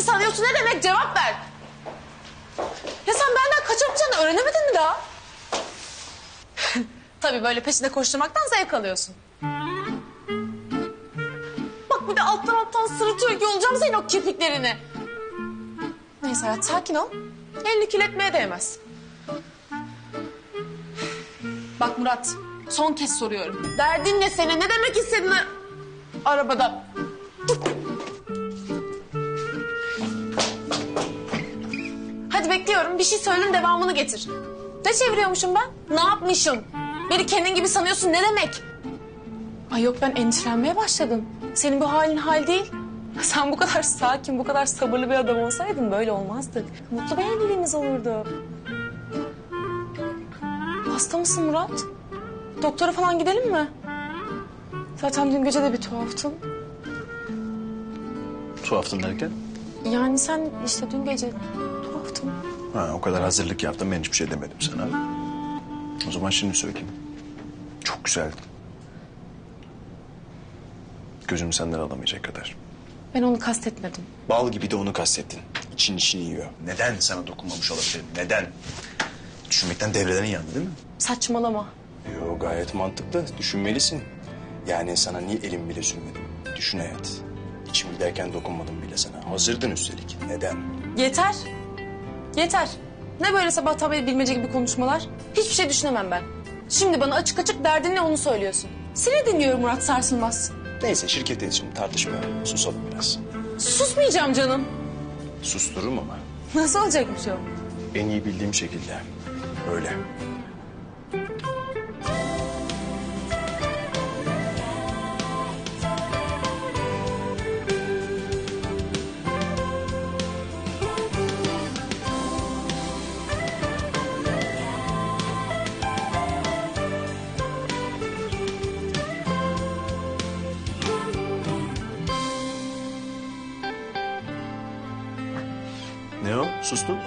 gibi sanıyorsun ne demek cevap ver. Ya sen benden kaçamayacağını öğrenemedin mi daha? Tabii böyle peşinde koşturmaktan zevk alıyorsun. Bak bir de alttan alttan sırıtıyor ki olacağım senin o kirpiklerini. Neyse hayat sakin ol. Elini kirletmeye değmez. Bak Murat son kez soruyorum. Derdin ne senin? Ne demek istedin arabada? Hadi bekliyorum. Bir şey söyleyin devamını getir. Ne çeviriyormuşum ben? Ne yapmışım? Beni kendin gibi sanıyorsun ne demek? Ay yok ben endişelenmeye başladım. Senin bu halin hal değil. Sen bu kadar sakin, bu kadar sabırlı bir adam olsaydın böyle olmazdık. Mutlu bir evliliğimiz olurdu. Hasta mısın Murat? Doktora falan gidelim mi? Zaten dün gece de bir tuhaftın. Tuhaftın derken? Yani sen işte dün gece tuhaftın. Ha, o kadar hazırlık yaptım ben hiçbir şey demedim sana. O zaman şimdi söyleyeyim. Çok güzeldin. Gözüm senden alamayacak kadar. Ben onu kastetmedim. Bal gibi de onu kastettin. İçin içini yiyor. Neden sana dokunmamış olabilirim? Neden? Düşünmekten devrelerin yandı değil mi? Saçmalama. Yo gayet mantıklı. Düşünmelisin. Yani sana niye elim bile sürmedim? Düşün hayat. İçim giderken dokunmadım bile sana. Hazırdın üstelik. Neden? Yeter. Yeter. Ne böyle sabahtan beri bilmece gibi konuşmalar? Hiçbir şey düşünemem ben. Şimdi bana açık açık derdin ne onu söylüyorsun. Seni dinliyorum Murat Sarsılmaz. Neyse şirket için tartışmayalım. Susalım biraz. Susmayacağım canım. Sustururum ama. Nasıl olacakmış o? En iyi bildiğim şekilde. Öyle. Ne o? Sustun?